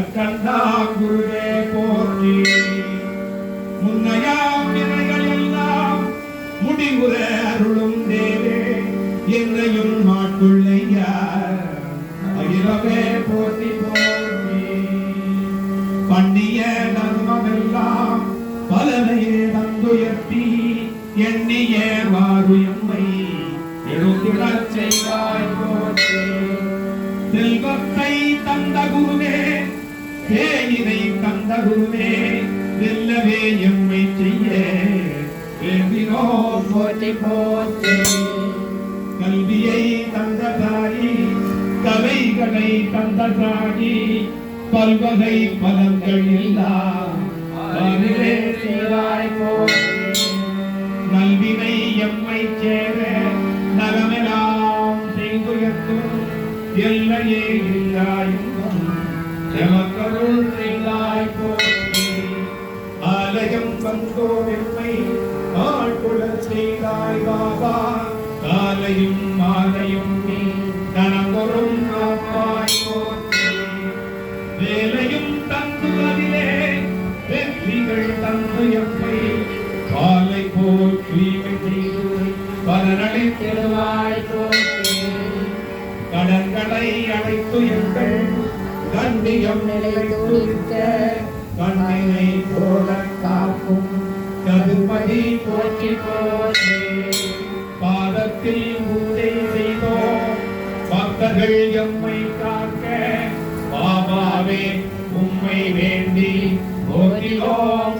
கற்கண்டா குருவே போற்றி முன்னையாம் வினைகள் எல்லாம் முடிவுற அருளும் தேவே என்னையும் மாட்டுள்ளையா அகிலவே போற்றி போற்றி பண்ணிய தர்மமெல்லாம் பலனையே தந்துயர்த்தி எண்ணிய வாருயம்மை எழுதிடச் செய்வாய் போற்றி செல்வத்தை தந்த குருவே தேயினை கந்தகுருவே வெல்லவே எம்மை செய்ய வேண்டினோ போற்றி போற்றி. கல்வியை தந்த தாயி கலைகளை தந்த தாயி பல்வகை பலங்கள் எல்லாம் அறிவே செய்வாய் நல்வினை எம்மை சேர நலமெல்லாம் செய்துயர்த்தும் எல்லையே இல்லாயும் எமக்கருள் செய்தாய் போற்றி ஆலயம் வந்தோம் எம்மை ஆட்குழல் செய்தாய் பாபா காலையும் மாலையும் நீ கணவரும் காப்பாய் போற்றி வேலையும் தந்து வெற்றிகள் தந்து எம்மை காலை போல் தூய்மை செய்து பலனளித்திடுவாய் போற்றி கடன்களை அழைத்து எங்கள் கண்ணியம் நிலைத்துடிக்க கண்ணினை போல காக்கும் கதுபதி போற்றி போற்றி. பாதத்தில் பூஜை செய்தோம். பக்தர்கள் எம்மை காக்க பாபாவே உம்மை வேண்டி போற்றியோம்